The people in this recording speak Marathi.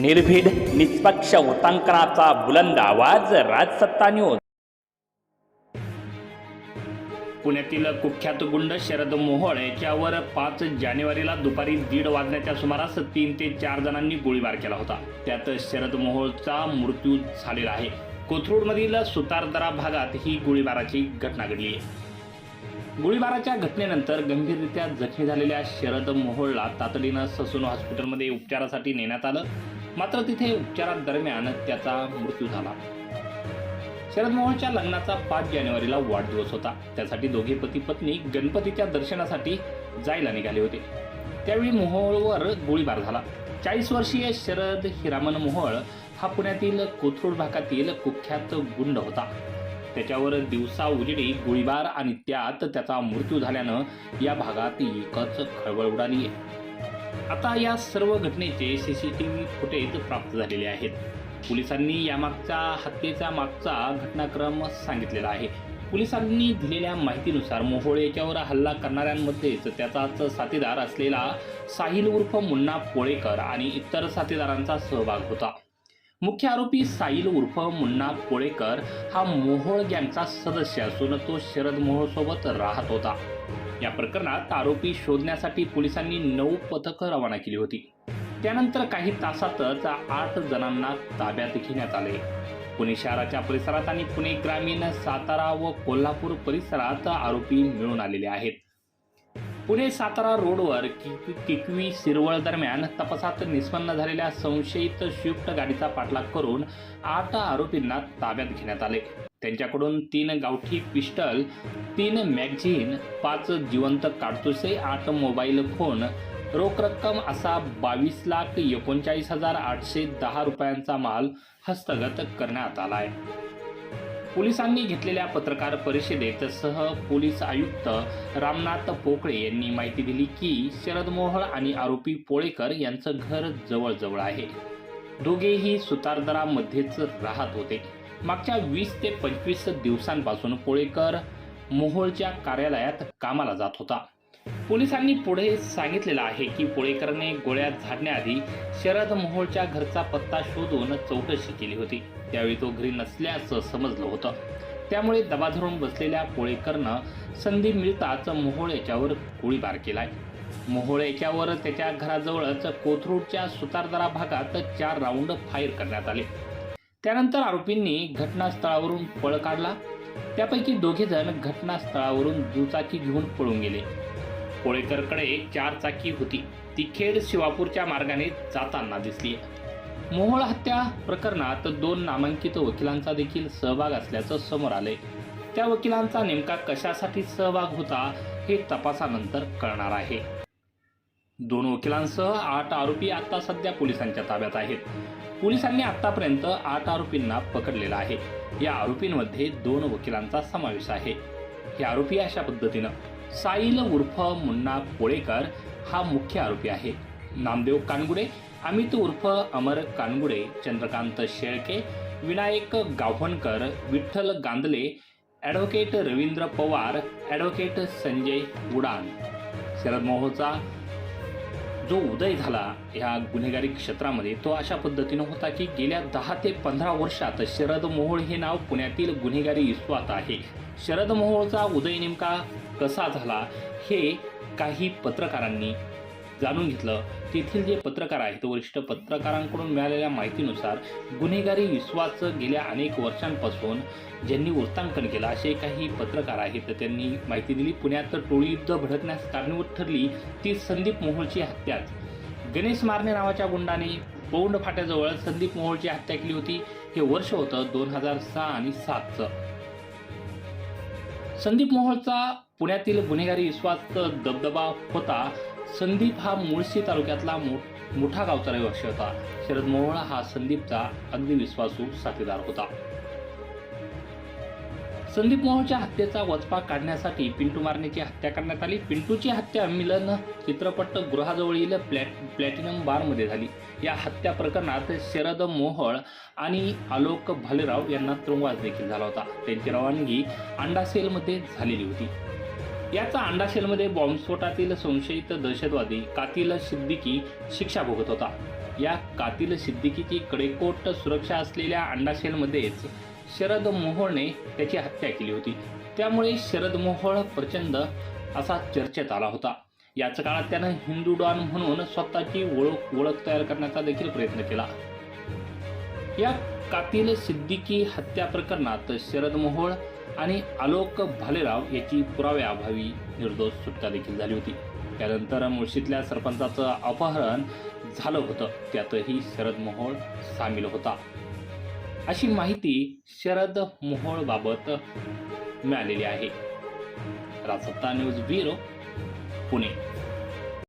निर्भीड निष्पक्ष वृत्तांकनाचा बुलंद आवाज राजसत्ता न्यूज पुण्यातील कुख्यात गुंड शरद मोहोळ याच्यावर पाच जानेवारीला दुपारी दीड वाजण्याच्या सुमारास तीन ते चार जणांनी गोळीबार केला होता. त्यात शरद मोहोळचा मृत्यू झालेला आहे. कोथरूडमधील सुतारदरा भागात ही गोळीबाराची घटना घडली आहे. गोळीबाराच्या घटनेनंतर गंभीररित्या जखमी झालेल्या शरद मोहोळला तातडीनं ससून हॉस्पिटलमध्ये उपचारासाठी नेण्यात आलं. मात्र तिथे उपचारादरम्यान त्याचा मृत्यू झाला. शरद मोहोळच्या लग्नाचा पाच जानेवारीला वाढदिवस होता. त्यासाठी दोघे पती पत्नी गणपतीच्या दर्शनासाठी जायला निघाले होते. त्यावेळी मोहोळवर गोळीबार झाला. चाळीस वर्षीय शरद हिरामन मोहोळ हा पुण्यातील कोथरूड भागातील कुख्यात गुंड होता. त्याच्यावर दिवसा उजेडी गोळीबार आणि त्यात त्याचा मृत्यू झाल्यानं या भागात एकच खळबळ उडाली आहे आता या सर्व घटनेचे शिशी टी व्ही फुटेज प्राप्त झालेले आहेत. पोलिसांनी यामागचा हत्येचा मागचा घटनाक्रम सांगितलेला आहे. पोलिसांनी दिलेल्या माहितीनुसार मोहोळे याच्यावर हल्ला करणाऱ्यांमध्येच त्याचाच साथीदार असलेला साहिल उर्फ मुन्ना पोळेकर आणि इतर साथीदारांचा सहभाग होता. मुख्य आरोपी साहिल उर्फ मुन्ना पोळेकर हा मोहोळ गँगचा सदस्य असून तो शरद मोहोळसोबत राहत होता. या प्रकरणात आरोपी शोधण्यासाठी पोलिसांनी नऊ पथकं रवाना केली होती. त्यानंतर काही तासातच आठ जणांना ताब्यात घेण्यात आले. पुणे शहराच्या परिसरात आणि पुणे ग्रामीण सातारा व कोल्हापूर परिसरात आरोपी मिळून आलेले आहेत. पुणे सातारा रोडवर किकवी शिरवळ दरम्यान तपासात निष्पन्न झालेल्या संशयित स्विफ्ट गाडीचा पाठलाग करून आठ आरोपींना ताब्यात घेण्यात आले. त्यांच्याकडून तीन गावठी पिस्टल तीन मॅगझिन पाच जिवंत काडतुसे आठ मोबाईल फोन रोख रक्कम असा बावीस लाख एकोणचाळीस हजार आठशे दहा रुपयांचा माल हस्तगत करण्यात आला आहे पोलिसांनी घेतलेल्या पत्रकार परिषदेत सह पोलीस आयुक्त रामनाथ पोकळे यांनी माहिती दिली की शरद मोहळ आणि आरोपी पोळेकर यांचं घर जवळजवळ आहे. दोघेही सुतारदरामध्येच राहत होते. मागच्या वीस ते पंचवीस दिवसांपासून पोळेकर मोहोळच्या कार्यालयात कामाला जात होता. पोलिसांनी पुढे सांगितलेलं आहे की पोळेकरने गोळ्या झाडण्याआधी शरद मोहोळच्या घरचा पत्ता शोधून चौकशी केली होती. त्यावेळी तो घरी नसल्याचं समजलं होतं. त्यामुळे दबा धरून बसलेल्या पोळेकरनं संधी मिळताच मोहोळ याच्यावर गोळीबार केलाय. मोहोळ याच्यावर त्याच्या घराजवळच कोथरूडच्या सुतारदरा भागात चार राऊंड फायर करण्यात आले. त्यानंतर आरोपींनी घटनास्थळावरून पळ काढला. त्यापैकी दोघे जण घटनास्थळावरून दुचाकी घेऊन पळून गेले. कोळेकरकडे चार चाकी होती. ती खेड शिवापूरच्या मार्गाने जाताना दिसली. मोहोळ हत्या प्रकरणात दोन नामांकित वकिलांचा देखील सहभाग असल्याचं समोर आले त्या वकिलांचा नेमका कशासाठी सहभाग होता हे तपासानंतर कळणार आहे. दोन वकिलांसह आठ आरोपी आता सध्या पोलिसांच्या ताब्यात आहेत. पोलिसांनी आतापर्यंत आठ आरोपींना पकडलेलं आहे. या आरोपींमध्ये दोन वकिलांचा समावेश आहे. हे आरोपी अशा पद्धतीनं साईल उर्फ मुन्ना पोळेकर हा मुख्य आरोपी आहे. नामदेव कानगुडे अमित उर्फ अमर कानगुडे चंद्रकांत शेळके विनायक गावणकर विठ्ठल गांदले ॲडव्होकेट रवींद्र पवार ॲडव्होकेट संजय उडान. शरद मोहोचा जो उदय झाला ह्या गुन्हेगारी क्षेत्रामध्ये तो अशा पद्धतीनं होता की गेल्या दहा ते पंधरा वर्षात शरद मोहोळ हे नाव पुण्यातील गुन्हेगारी इस्वात आहे. शरद मोहोळचा उदय नेमका कसा झाला हे काही पत्रकारांनी जाणून घेतलं. तेथील जे पत्रकार आहेत वरिष्ठ पत्रकारांकडून मिळालेल्या माहितीनुसार गुन्हेगारी विश्वास गेल्या अनेक वर्षांपासून ज्यांनी वृत्तांकन केलं असे काही पत्रकार आहेत त्यांनी माहिती दिली पुण्यात टोळी युद्ध भडकण्यास कारणीभूत ठरली ती संदीप मोहोळची हत्याच. गणेश मारणे नावाच्या गुंडाने पौंड फाट्याजवळ संदीप मोहोळची हत्या केली होती हे वर्ष होतं दोन हजार सहा आणि सातचं. संदीप मोहोळचा पुण्यातील गुन्हेगारी विश्वास दबदबा होता संदीप हा मुळशी तालुक्यातला मो मोठा गावचा रहिवासी होता. शरद मोहळा हा संदीपचा अगदी विश्वासू साथीदार होता. संदीप मोहोळच्या हत्येचा वचपा काढण्यासाठी पिंटू मारणेची हत्या करण्यात आली. पिंटूची हत्या मिलन चित्रपट गृहाजवळील प्लॅट प्लॅटिनम बारमध्ये झाली. या हत्या प्रकरणात शरद मोहळ आणि आलोक भालेराव यांना तुरुंगवास देखील झाला होता. त्यांची रवानगी अंडासेलमध्ये झालेली होती. याचा अंडाशेलमध्ये बॉम्बस्फोटातील संशयित दहशतवादी कातील सिद्दीकी शिक्षा भोगत होता. या कातील सिद्दीकीची कडेकोट सुरक्षा असलेल्या अंडाशेलमध्येच शरद मोहोळने त्याची हत्या केली होती. त्यामुळे शरद मोहोळ प्रचंड असा चर्चेत आला होता. याच काळात त्यानं हिंदू डॉन म्हणून स्वतःची ओळख ओळख तयार करण्याचा देखील प्रयत्न केला. या कातील सिद्दीकी हत्या प्रकरणात शरद मोहोळ आणि आलोक भालेराव याची पुराव्याअभावी निर्दोष सुटका देखील झाली होती. त्यानंतर मुळशीतल्या सरपंचाचं अपहरण झालं होतं. त्यातही शरद मोहोळ सामील होता. अशी माहिती शरद मोहोळ बाबत मिळालेली आहे. Rajsatta news bureau Pune.